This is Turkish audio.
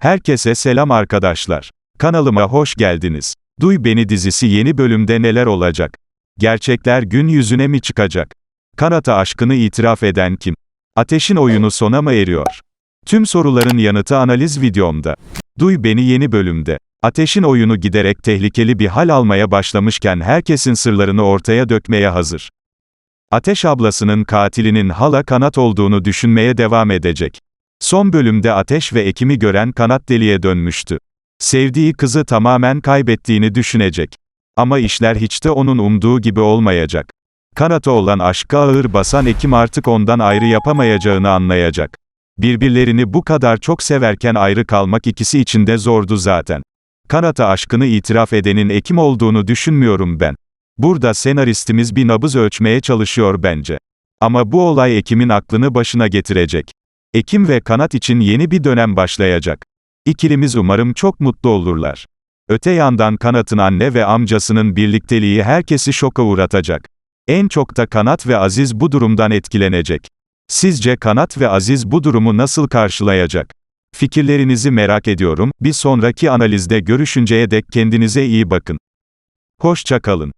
Herkese selam arkadaşlar. Kanalıma hoş geldiniz. Duy Beni dizisi yeni bölümde neler olacak? Gerçekler gün yüzüne mi çıkacak? Kanata aşkını itiraf eden kim? Ateşin oyunu sona mı eriyor? Tüm soruların yanıtı analiz videomda. Duy Beni yeni bölümde. Ateşin oyunu giderek tehlikeli bir hal almaya başlamışken herkesin sırlarını ortaya dökmeye hazır. Ateş ablasının katilinin hala kanat olduğunu düşünmeye devam edecek. Son bölümde Ateş ve Ekim'i gören kanat deliye dönmüştü. Sevdiği kızı tamamen kaybettiğini düşünecek. Ama işler hiç de onun umduğu gibi olmayacak. Kanat'a olan aşkı ağır basan Ekim artık ondan ayrı yapamayacağını anlayacak. Birbirlerini bu kadar çok severken ayrı kalmak ikisi için de zordu zaten. Kanat'a aşkını itiraf edenin Ekim olduğunu düşünmüyorum ben. Burada senaristimiz bir nabız ölçmeye çalışıyor bence. Ama bu olay Ekim'in aklını başına getirecek. Ekim ve Kanat için yeni bir dönem başlayacak. İkilimiz umarım çok mutlu olurlar. Öte yandan Kanat'ın anne ve amcasının birlikteliği herkesi şoka uğratacak. En çok da Kanat ve Aziz bu durumdan etkilenecek. Sizce Kanat ve Aziz bu durumu nasıl karşılayacak? Fikirlerinizi merak ediyorum. Bir sonraki analizde görüşünceye dek kendinize iyi bakın. Hoşça kalın.